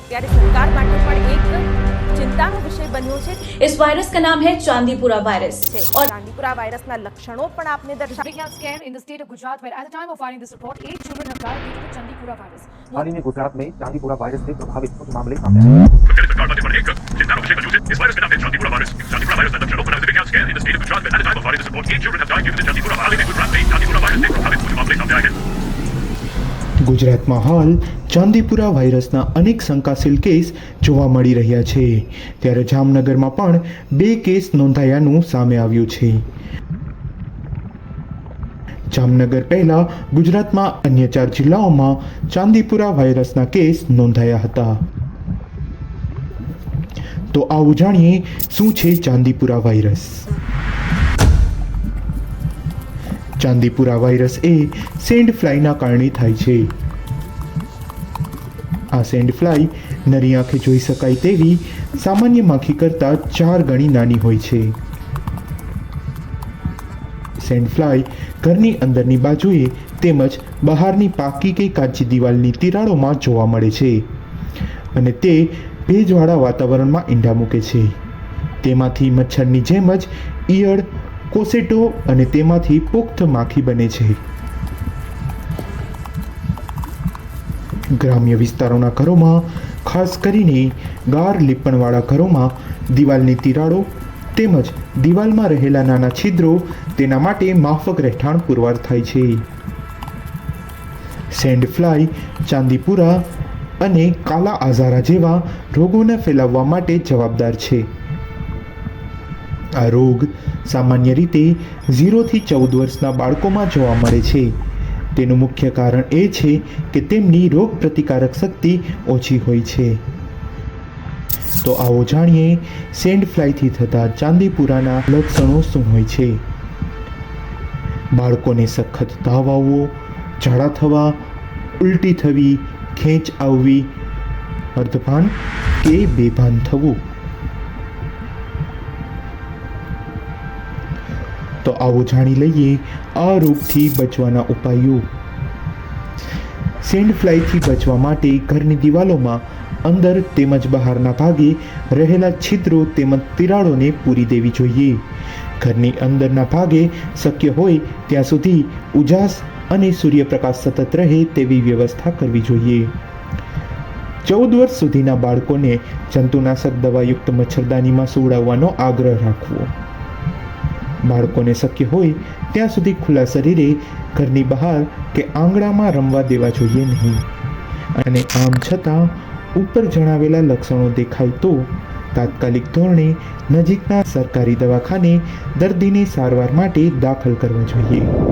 અત્યારે સરકાર માટે પણ એક ચિંતાનો વિષય બન્યો છે इस वायरस का नाम है चांदीपुरा वायरस છે और ચાંદીપુરા વાયરસના લક્ષણો પણ આપને દર્શાવે Big health scare in the state of Gujarat, where at the time of filing this report, eight children have died due to the Chandipura virus. हाल ही में गुजरात में चांदीपुरा वायरस से प्रभावित कुछ मामले सामने आए हैं। Prepared सरकार बातें बढ़े एक चिंता विषय बजूं से इस वायरस का नाम है चांदीपुरा वायरस चांदीपुरा वायरस का लक्षणों पर नजर क्या scan in the state of Gujarat में at the time of filing this report eight children have died due to the Chandipura हाल ही में गुजरात में चांदीपुरा वायरस से ગુજરાતમાં હાલ ચાંદીપુરા વાયરસના અનેક શંકાશીલ કેસ જોવા મળી રહ્યા છે. ત્યારે જામનગરમાં પણ બે કેસ નોંધાયાનું સામે આવ્યું છે. જામનગર પહેલા ગુજરાતમાં અન્ય ચાર જિલ્લાઓમાં ચાંદીપુરા વાયરસના કેસ નોંધાયા હતા. તો આવું જાણીએ શું છે ચાંદીપુરા વાયરસ? ચાંદીપુરા વાયરસ એ સેન્ડ ફ્લાયના કારણે થાય છે. આ સેન્ડ ફ્લાય નરી આંખે જોઈ શકાય તેવી સામાન્ય માખી કરતાં ચાર ગણી નાની હોય છે. સેન્ડ ફ્લાય ઘરની અંદરની બાજુએ તેમજ બહારની પાકી કે કાચી દિવાલની તિરાડોમાં જોવા મળે છે અને તે ભેજવાળા વાતાવરણમાં ઈંડા મૂકે છે. તેમાંથી મચ્છરની જેમ જ ઈયળ કોસેટો અને તેમાંથી પુખ્ત માખી બને છે. ગ્રામ્ય વિસ્તારોના ઘરોમાં, ખાસ કરીને ગાર લીપણવાળા ઘરોમાં, દિવાલની તિરાડો તેમજ દિવાલમાં રહેલા નાના છિદ્રો તેના માટે માફક રહેઠાણ પુરવાર થાય છે. સેન્ડ ફ્લાય, ચાંદીપુરા અને કાલા આઝારા જેવા રોગોને ફેલાવવા માટે જવાબદાર છે. આ રોગ સામાન્ય રીતે ઝીરોથી ચૌદ વર્ષના બાળકોમાં જોવા મળે છે. તેનું મુખ્ય કારણ એ છે કે તેમની રોગ પ્રતિકારક શક્તિ ઓછી હોય છે. તો આવો જાણીએ સેન્ડ ફ્લાયથી થતા ચાંદીપુરાના લક્ષણો શું હોય છે? બાળકોને સખત તાવ આવવો ઝાડા થવા, ઉલટી થવી, ખેંચ આવવી, અર્ધભાન કે બેભાન થવું? તો આવો જાણી લઈએ આ રોગથી બચવાના ઉપાયો. સેન્ડ ફ્લાયથી બચવા માટે ઘરની દિવાલોમાં અંદર તેમજ બહારના ભાગે રહેલા છિદ્રો તેમજ તિરાડોને પૂરી દેવી જોઈએ. ઘરની અંદરના ભાગે શક્ય હોય ત્યાં સુધી ઉજાસ અને સૂર્યપ્રકાશ સતત રહે તેવી વ્યવસ્થા કરવી જોઈએ. ચૌદ વર્ષ સુધીના બાળકોને જંતુનાશક દવાયુક્ત મચ્છરદાનીમાં સુવડાવવાનો આગ્રહ રાખવો. બાળકોને શક્ય હોય ત્યાં સુધી ખુલ્લા શરીરે ઘરની બહાર કે આંગણામાં રમવા દેવા જોઈએ નહીં. અને આમ છતાં ઉપર જણાવેલા લક્ષણો દેખાય તો તાત્કાલિક ધોરણે નજીકના સરકારી દવાખાને દર્દીને સારવાર માટે દાખલ કરવા જોઈએ.